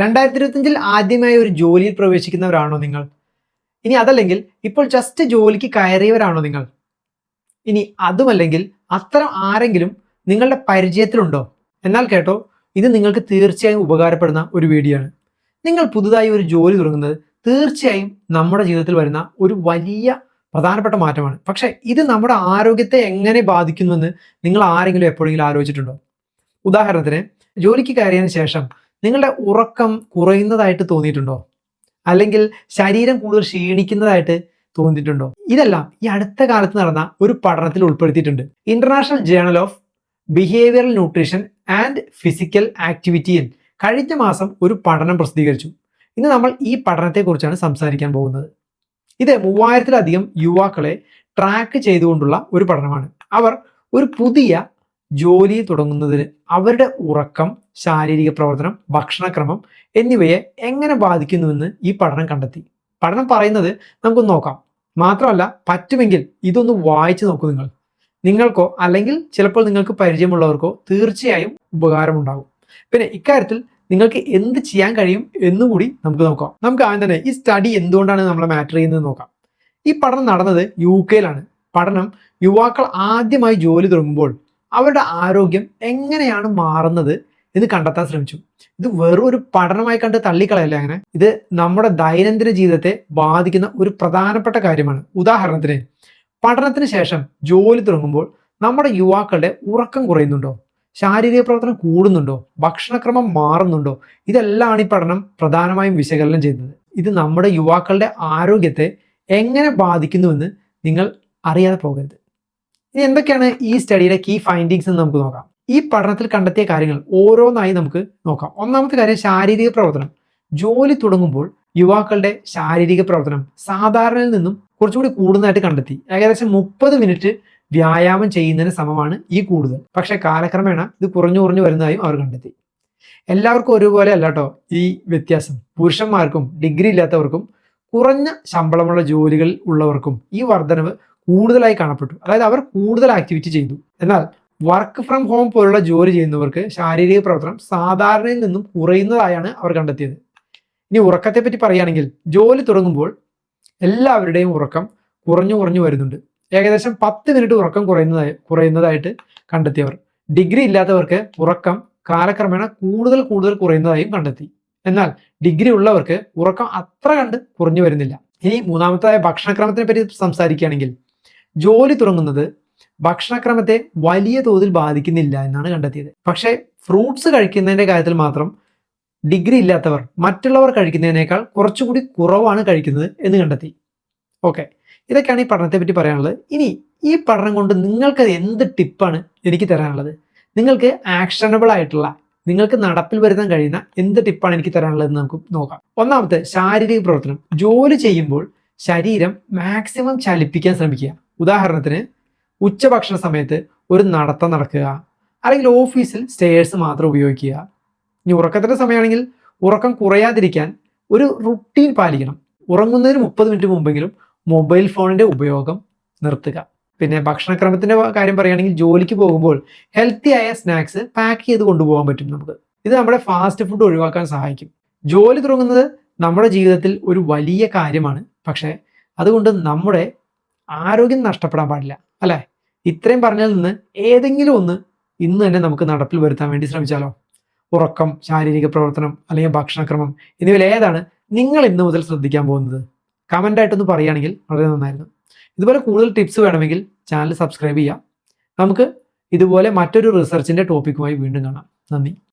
രണ്ടായിരത്തി ഇരുപത്തിയഞ്ചിൽ ആദ്യമായി ഒരു ജോലിയിൽ പ്രവേശിക്കുന്നവരാണോ നിങ്ങൾ? ഇനി അതല്ലെങ്കിൽ ഇപ്പോൾ ജസ്റ്റ് ജോലിക്ക് കയറിയവരാണോ നിങ്ങൾ? ഇനി അതുമല്ലെങ്കിൽ അത്തരം ആരെങ്കിലും നിങ്ങളുടെ പരിചയത്തിലുണ്ടോ? എന്നാൽ കേട്ടോ ഇത് നിങ്ങൾക്ക് തീർച്ചയായും ഉപകാരപ്പെടുന്ന ഒരു വീഡിയോ ആണ് നിങ്ങൾ പുതുതായി ഒരു ജോലി തുടങ്ങുന്നത് തീർച്ചയായും നമ്മുടെ ജീവിതത്തിൽ വരുന്ന ഒരു വലിയ പ്രധാനപ്പെട്ട മാറ്റമാണ്. പക്ഷേ ഇത് നമ്മുടെ ആരോഗ്യത്തെ എങ്ങനെ ബാധിക്കുന്നുവെന്ന് നിങ്ങൾ ആരെങ്കിലും എപ്പോഴെങ്കിലും ആലോചിച്ചിട്ടുണ്ടോ? ഉദാഹരണത്തിന് ജോലിക്ക് കയറിയതിന് ശേഷം നിങ്ങളുടെ ഉറക്കം കുറയുന്നതായിട്ട് തോന്നിയിട്ടുണ്ടോ? അല്ലെങ്കിൽ ശരീരം കൂടുതൽ ക്ഷീണിക്കുന്നതായിട്ട് തോന്നിയിട്ടുണ്ടോ? ഇതെല്ലാം ഈ അടുത്ത കാലത്ത് നടന്ന ഒരു പഠനത്തിൽ ഉൾപ്പെടുത്തിയിട്ടുണ്ട്. International journal of behavioural nutrition and physical ആക്ടിവിറ്റിയിൽ കഴിഞ്ഞ മാസം ഒരു പഠനം പ്രസിദ്ധീകരിച്ചു. ഇന്ന് നമ്മൾ ഈ പഠനത്തെക്കുറിച്ചാണ് സംസാരിക്കാൻ പോകുന്നത്. ഇത് മൂവായിരത്തിലധികം യുവാക്കളെ ട്രാക്ക് ചെയ്തുകൊണ്ടുള്ള ഒരു പഠനമാണ്. അവർ ഒരു പുതിയ ജോലി തുടങ്ങുന്നതിന് അവരുടെ ഉറക്കം ശാരീരിക പ്രവർത്തനം ഭക്ഷണക്രമം എന്നിവയെ എങ്ങനെ ബാധിക്കുന്നുവെന്ന് ഈ പഠനം കണ്ടെത്തി. പഠനം പറയുന്നത് നമുക്ക് നോക്കാം. മാത്രമല്ല പറ്റുമെങ്കിൽ ഇതൊന്ന് വായിച്ചു നോക്കൂ നിങ്ങൾ. നിങ്ങൾക്കോ അല്ലെങ്കിൽ ചിലപ്പോൾ നിങ്ങൾക്ക് പരിചയമുള്ളവർക്കോ തീർച്ചയായും ഉപകാരമുണ്ടാകും. പിന്നെ ഇക്കാര്യത്തിൽ നിങ്ങൾക്ക് എന്ത് ചെയ്യാൻ കഴിയും എന്നുകൂടി നമുക്ക് നോക്കാം. നമുക്ക് ആദ്യം തന്നെ ഈ സ്റ്റഡി എന്തുകൊണ്ടാണ് നമ്മളെ മാറ്റർ ചെയ്യുന്നത് നോക്കാം. ഈ പഠനം നടന്നത് യു കെയിലാണ് പഠനം യുവാക്കൾ ആദ്യമായി ജോലി തുടങ്ങുമ്പോൾ അവരുടെ ആരോഗ്യം എങ്ങനെയാണ് മാറുന്നത് എന്ന് കണ്ടെത്താൻ ശ്രമിച്ചു. ഇത് വെറും ഒരു പഠനമായി കണ്ട് തള്ളിക്കളയല്ല അങ്ങനെ? ഇത് നമ്മുടെ ദൈനംദിന ജീവിതത്തെ ബാധിക്കുന്ന ഒരു പ്രധാനപ്പെട്ട കാര്യമാണ്. ഉദാഹരണത്തിന് പഠനത്തിന് ശേഷം ജോലി തുടങ്ങുമ്പോൾ നമ്മുടെ യുവാക്കളുടെ ഉറക്കം കുറയുന്നുണ്ടോ? ശാരീരിക പ്രവർത്തനം കൂടുന്നുണ്ടോ? ഭക്ഷണക്രമം മാറുന്നുണ്ടോ? ഇതെല്ലാം ഈ പഠനം പ്രധാനമായും വിശകലനം ചെയ്തത് ഇത് നമ്മുടെ യുവാക്കളുടെ ആരോഗ്യത്തെ എങ്ങനെ ബാധിക്കുന്നുവെന്ന് നിങ്ങൾ അറിയാതെ പോകരുത്. ഇനി എന്തൊക്കെയാണ് ഈ സ്റ്റഡിയുടെ കീ ഫൈൻഡിങ്സ് എന്ന് നമുക്ക് നോക്കാം. ഈ പഠനത്തിൽ കണ്ടെത്തിയ കാര്യങ്ങൾ ഓരോന്നായി നമുക്ക് നോക്കാം. ഒന്നാമത്തെ കാര്യം ശാരീരിക പ്രവർത്തനം. ജോലി തുടങ്ങുമ്പോൾ യുവാക്കളുടെ ശാരീരിക പ്രവർത്തനം സാധാരണയിൽ നിന്നും കുറച്ചുകൂടി കൂടുന്നതായിട്ട് കണ്ടെത്തി. ഏകദേശം മുപ്പത് മിനിറ്റ് വ്യായാമം ചെയ്യുന്നതിന് സമമാണ് ഈ കൂടുതൽ. പക്ഷെ കാലക്രമേണ ഇത് കുറഞ്ഞു കുറഞ്ഞു വരുന്നതായും അവർ കണ്ടെത്തി. എല്ലാവർക്കും ഒരുപോലെ അല്ല കേട്ടോ ഈ വ്യത്യാസം. പുരുഷന്മാർക്കും ഡിഗ്രി ഇല്ലാത്തവർക്കും കുറഞ്ഞ ശമ്പളമുള്ള ജോലികൾ ഉള്ളവർക്കും ഈ വർധനവ് കൂടുതലായി കാണപ്പെട്ടു. അതായത് അവർ കൂടുതൽ ആക്ടിവിറ്റി ചെയ്തു. എന്നാൽ വർക്ക് ഫ്രം ഹോം പോലുള്ള ജോലി ചെയ്യുന്നവർക്ക് ശാരീരിക പ്രവർത്തനം സാധാരണയിൽ നിന്നും കുറയുന്നതായാണ് അവർ കണ്ടെത്തിയത്. ഇനി ഉറക്കത്തെ പറ്റി പറയുകയാണെങ്കിൽ ജോലി തുടങ്ങുമ്പോൾ എല്ലാവരുടെയും ഉറക്കം കുറഞ്ഞു കുറഞ്ഞു വരുന്നുണ്ട്. ഏകദേശം പത്ത് മിനിറ്റ് ഉറക്കം കുറയുന്നതായി കുറയുന്നതായിട്ട് കണ്ടെത്തിയവർ. ഡിഗ്രി ഇല്ലാത്തവർക്ക് ഉറക്കം കാലക്രമേണ കൂടുതൽ കൂടുതൽ കുറയുന്നതായും കണ്ടെത്തി. എന്നാൽ ഡിഗ്രി ഉള്ളവർക്ക് ഉറക്കം അത്ര കണ്ട് കുറഞ്ഞു വരുന്നില്ല. ഇനി മൂന്നാമത്തെ ഭക്ഷണക്രമത്തിനെ പറ്റി സംസാരിക്കുകയാണെങ്കിൽ ജോലി തുടങ്ങുന്നത് ഭക്ഷണക്രമത്തെ വലിയ തോതിൽ ബാധിക്കുന്നില്ല എന്നാണ് കണ്ടെത്തിയത്. പക്ഷേ ഫ്രൂട്ട്സ് കഴിക്കുന്നതിന്റെ കാര്യത്തിൽ മാത്രം ഡിഗ്രി ഇല്ലാത്തവർ മറ്റുള്ളവർ കഴിക്കുന്നതിനേക്കാൾ കുറച്ചുകൂടി കുറവാണ് കഴിക്കുന്നത് എന്ന് കണ്ടെത്തി. ഓക്കെ ഇതൊക്കെയാണ് ഈ പഠനത്തെ പറ്റി പറയാനുള്ളത്. ഇനി ഈ പഠനം കൊണ്ട് നിങ്ങൾക്ക് എന്ത് ടിപ്പാണ് എനിക്ക് തരാനുള്ളത്? നിങ്ങൾക്ക് ആക്ഷനബിൾ ആയിട്ടുള്ള നിങ്ങൾക്ക് നടപ്പിൽ വരുത്താൻ കഴിയുന്ന എന്ത് ടിപ്പാണ് എനിക്ക് തരാനുള്ളത് എന്ന് നമുക്ക് നോക്കാം. ഒന്നാമത്തെ ശാരീരിക പ്രവർത്തനം. ജോലി ചെയ്യുമ്പോൾ ശരീരം മാക്സിമം ചലിപ്പിക്കാൻ ശ്രമിക്കുക. ഉദാഹരണത്തിന് ഉച്ചഭക്ഷണ സമയത്ത് ഒരു നടത്തം നടക്കുക അല്ലെങ്കിൽ ഓഫീസിൽ സ്റ്റേഴ്സ് മാത്രം ഉപയോഗിക്കുക. ഇനി ഉറക്കത്തിന്റെ സമയമാണെങ്കിൽ ഉറക്കം കുറയാതിരിക്കാൻ ഒരു റുട്ടീൻ പാലിക്കണം. ഉറങ്ങുന്നതിന് മുപ്പത് മിനിറ്റ് മുമ്പെങ്കിലും മൊബൈൽ ഫോണിന്റെ ഉപയോഗം നിർത്തുക. പിന്നെ ഭക്ഷണക്രമത്തിന്റെ കാര്യം പറയുകയാണെങ്കിൽ ജോലിക്ക് പോകുമ്പോൾ ഹെൽത്തി ആയ സ്നാക്സ് പാക്ക് ചെയ്ത് കൊണ്ടുപോകാൻ പറ്റും നമുക്ക്. ഇത് നമ്മുടെ ഫാസ്റ്റ് ഫുഡ് ഒഴിവാക്കാൻ സഹായിക്കും. ജോലി തുടങ്ങുന്നത് നമ്മുടെ ജീവിതത്തിൽ ഒരു വലിയ കാര്യമാണ്. പക്ഷേ അതുകൊണ്ട് നമ്മുടെ ആരോഗ്യം നഷ്ടപ്പെടാൻ പാടില്ല അല്ലേ? ഇത്രയും പറഞ്ഞതിൽ നിന്ന് ഏതെങ്കിലും ഒന്ന് ഇന്ന് തന്നെ നമുക്ക് നടപ്പിൽ വരുത്താൻ വേണ്ടി ശ്രമിച്ചാലോ? ഉറക്കം ശാരീരിക പ്രവർത്തനം അല്ലെങ്കിൽ ഭക്ഷണക്രമം എന്നിവയിൽ ഏതാണ് നിങ്ങൾ ഇന്ന് മുതൽ ശ്രദ്ധിക്കാൻ പോകുന്നത്? കമന്റ് ആയിട്ടൊന്ന് പറയുകയാണെങ്കിൽ വളരെ നന്നായിരുന്നു. ഇതുപോലെ കൂടുതൽ ടിപ്സ് വേണമെങ്കിൽ ചാനൽ സബ്സ്ക്രൈബ് ചെയ്യാം നമുക്ക് ഇതുപോലെ മറ്റൊരു റിസർച്ചിന്റെ ടോപ്പിക്കുമായി വീണ്ടും കാണാം. നന്ദി.